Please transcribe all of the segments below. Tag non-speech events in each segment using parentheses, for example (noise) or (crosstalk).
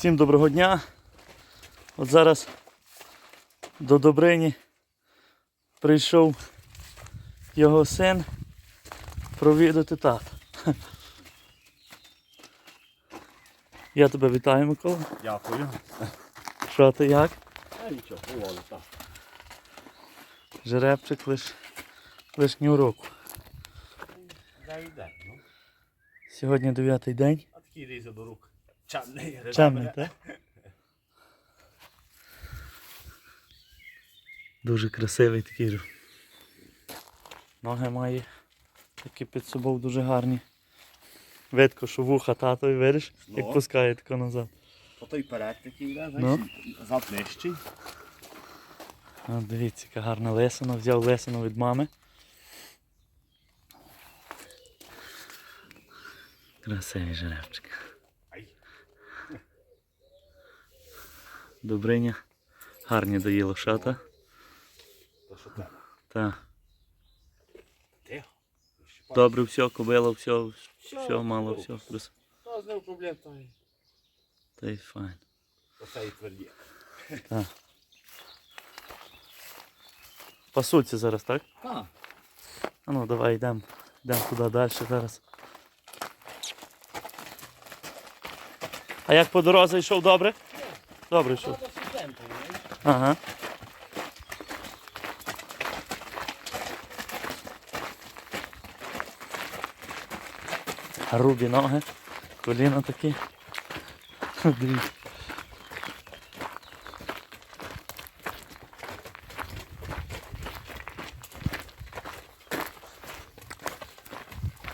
Всім доброго дня. От зараз до Добрині прийшов його син провідати тата. Я тебе вітаю, Микола. Дякую. Що ти як? А нічого, поволі, так. Жеребчик лиш, лишню року. Де йде, ну. Сьогодні дев'ятий день. А такий лізе до рук. Чамний, Чемний, так? Дуже красивий такий. Ноги має такі під собою дуже гарні. Видко, що вуха татові, видиш, як Ну. пускає тако назад. Ото й перед такий йде, Ну. знаєш, зад нижчий. От дивіться, яка гарна лисина. Взяв лисину від мами. Красивий жеребчик. Добриня. Гарні дає лошата. Та. Добре, все, кобила, все, Все, мало, ну. все. Та з ним проблем, й Та й файн. оце і тверді. Так. Пасуться зараз, так? Так. А ну давай йдемо. Йдемо туди далі зараз. А як по дорозі йшов добре? Добре йшов. Ага. Грубі ноги, коліна такі.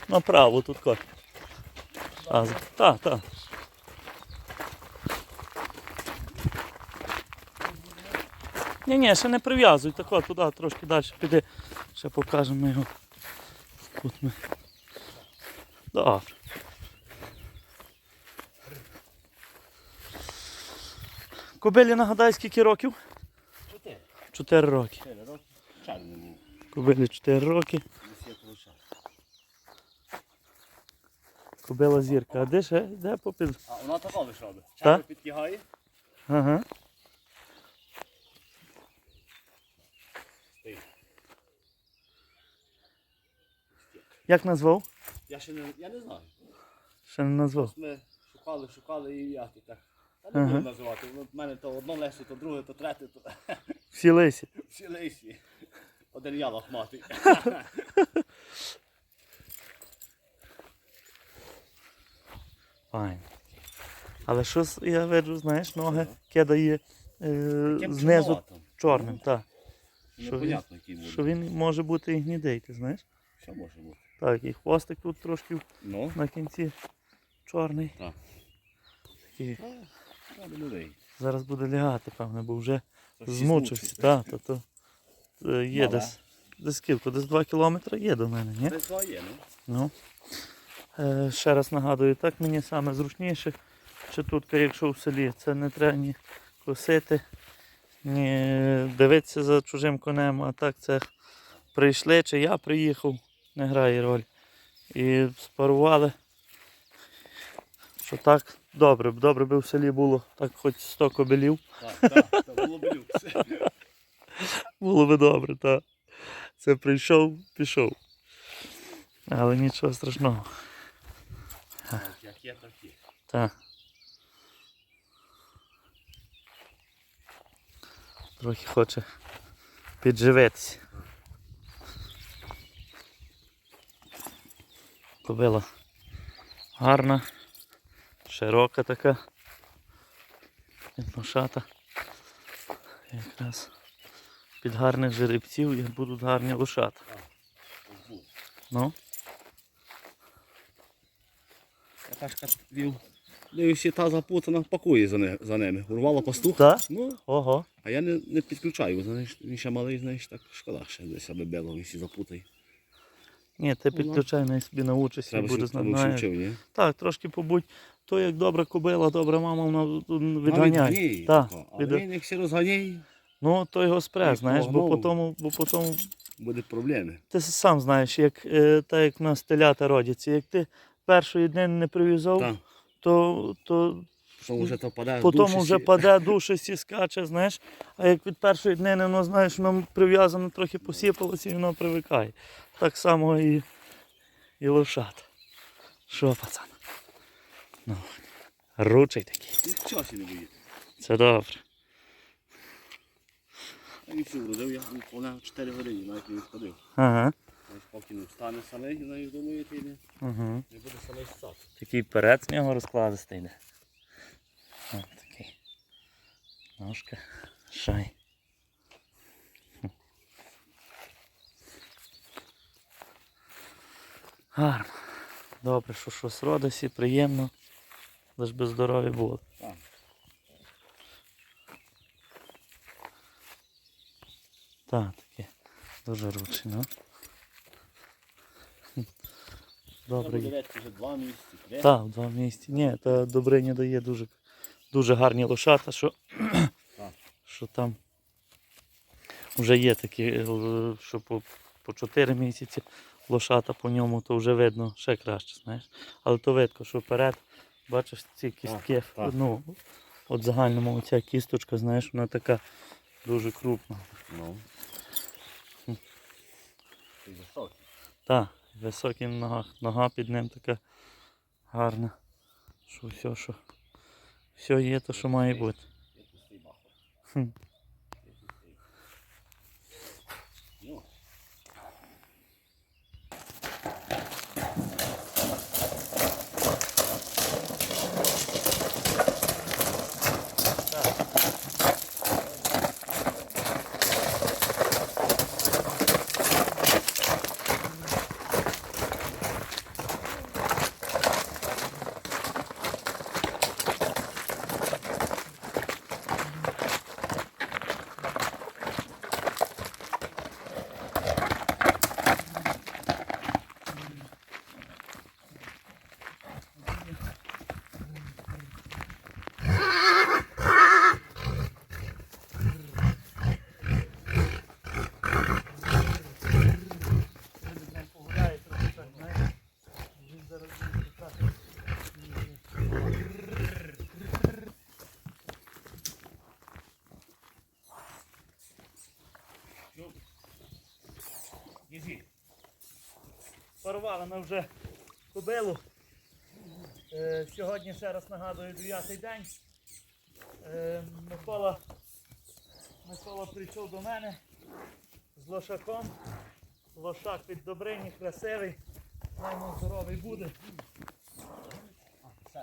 Направо тут кот. Так, так. Ні, ні, ще не прив'язуй, тако туди трошки далі піди. Ще покажемо його. Тут ми. Добре. Кобилі нагадай, скільки років? Чотири. Чотири роки. Чотири. Кобилі 4 роки. Кобила зірка. А де ще? Де попід? А вона того лише робить. Та? Чемний підтягає. Ага. Як назвав? Я ще не, я не знаю. Ще не назвав. Ми шукали, шукали і я так. Та не Ага. буду називати. Ну, В мене то одно лесо, то друге, то третє, то (laughs) Всі лисі. всі лисі. Один я лохматий. (laughs) Файн. Але щось, я виджу, знаєш, ноги кидає е, Таким знизу чорноватим. чорним, так. Що Непонятно, який буде. Він може бути і гнідий, ти знаєш? Що може бути? Так, і хвостик тут трошки Ну, на кінці чорний. Так. Такий, зараз буде лягати, певне, бо вже змучився. Так, то, то, е, є Мале. десь. Десь скільки? Десь 2 кілометри є до мене, ні? Десь два є, ну. Ну. Е, ще раз нагадую, так мені саме зручніше. Чи тут, якщо в селі, це не треба ні косити, ні дивитися за чужим конем, а так це прийшли, чи я приїхав, не грає роль. І спарували. Що так, добре, добре би в селі було, так хоч 100 кобелів. Так, так, це було б люкс. (laughs) Було би добре, так. Це прийшов, пішов. Але нічого страшного. Як є, так є. Так. Трохи хоче підживитися. Кобила гарна, широка така. Відношата. Якраз під гарних жеребців і будуть гарні лошата. Ну, Я кашка вів. Дивився, та запутана пакує за, не, за ними. Урвала пастух. Так? Ну, ого. а я не, не підключаю, знаєш, він ще малий, знаєш, так шкода ще десь аби бело, якщо запутає. Ні, ти підключай, най собі научишся і буде знати. Так, трошки побудь. То як добра кобила, добра мама, вона Відганяє. Так, А від... він як все розганяє, Ну, то його спре, знаєш, бо погнув. по тому, бо по тому, буде проблеми. ти сам знаєш, як, е, так як в нас телята родяться. Як ти першої дни не прив'язав, то, то Потім вже то падає. Потім душі вже всі. паде душисті, скаче, знаєш. А як від першої днини, воно, знаєш, воно прив'язано, трохи посіпалося і воно привикає. Так само і, і лошата. Що, пацан? Ну, ручий такий. Часі не боїться. Це добре. Він всю вродив, я вона 4 години, навіть не сходив. Ага. Ось Поки не встане самий, навіть думаю, ти не, Угу. не буде самий ссати. Такий перед з нього розкладистий йде. О, такий. Ножка. Шай. Гарно. Добре, що щось родиться, приємно. Лиш би здорові було. Так. Так, таке. Дуже ручне, ну. Добре. Вже два місяці. Так, два місяці. Ні, та Добриня дає дуже, дуже гарні лошата, що, Так. що там вже є такі, е, що по, по 4 місяці лошата по ньому, то вже видно ще краще, знаєш. Але то видко, що вперед, бачиш ці кістки, так. ну, от загальному оця кісточка, знаєш, вона така дуже крупна. Ну. Високий. Так, високі на ногах, нога під ним така гарна. Що все, що все є, то що має бути. Хм. Порвали ми вже кобилу. Е, сьогодні ще раз нагадую 9 день. Е, Микола, Микола прийшов до мене з лошаком. Лошак від Добрині, красивий. Маємо здоровий буде.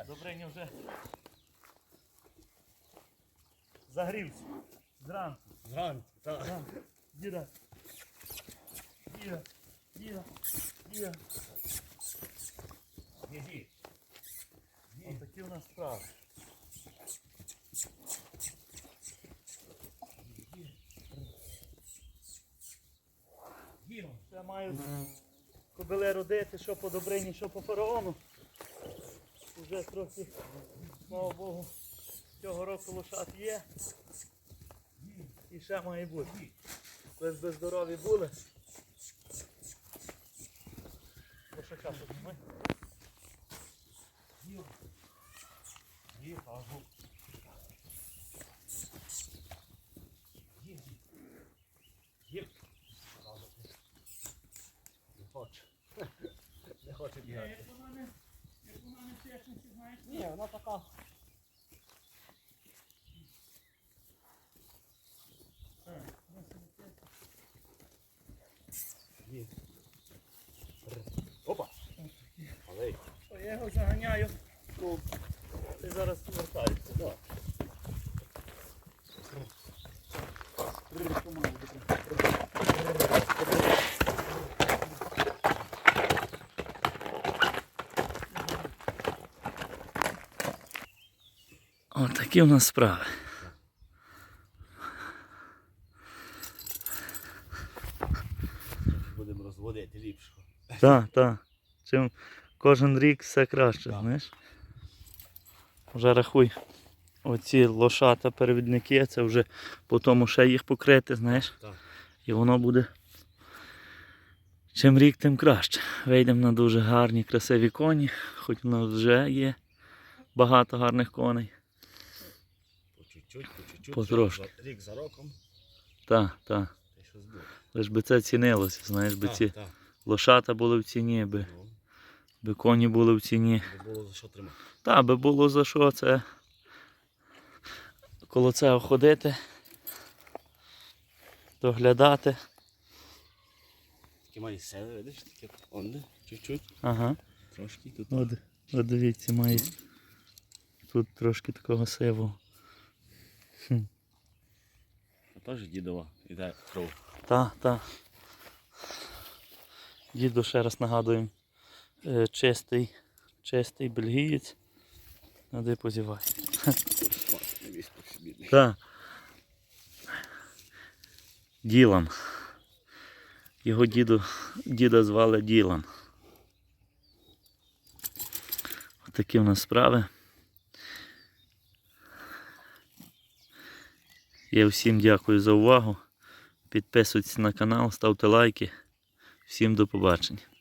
Добриня вже загрівся. Зранку. Зранку, так. Зранку. Діда. Діда. Діда. Діда. Єзі. Ось такі у нас справи. Ще маю кобили родити, що по Добрині, що по фараону. Уже трохи, слава Богу, цього року лошат є. І ще має бути. Лиш би здорові були. Лошака підніми. Їхав. Їх. Не хоче. (laughs) Не хоче бігати. Не, чесність, знаєш, Ні, вона така. Є. Опа. Але що я його заганяю, ну, ти зараз повертаєшся. да. От такі у нас справи. Будемо розводити ліпше. Так, так. Чим кожен рік все краще, Так. знаєш. Вже рахуй. Оці лошата перевідники, це вже по тому ще їх покрити, знаєш. Так. І воно буде. Чим рік, тим краще. Вийдемо на дуже гарні, красиві коні, хоч у нас вже є багато гарних коней. чуть-чуть, по чуть-чуть. Потрошки. Рік за роком, Так, так. Лиш би це цінилося, знаєш, би ці лошата були в ціні, би, Ну, би коні були в ціні. не було за що тримати. Та, би було за що це коло цього ходити, доглядати. Таке має себе, видиш, таке онде, чуть-чуть, Ага. трошки тут. От, от дивіться, має тут трошки такого сивого. А теж дідова іде кров. Та, та. Діду ще раз нагадуємо. Е, Чистий, чистий бельгієць. Нади позівай. Так. Ділан. Його діду, діда звали Ділан. Отакі в нас справи. Я всім дякую за увагу. Підписуйтесь на канал, ставте лайки. Всім до побачення.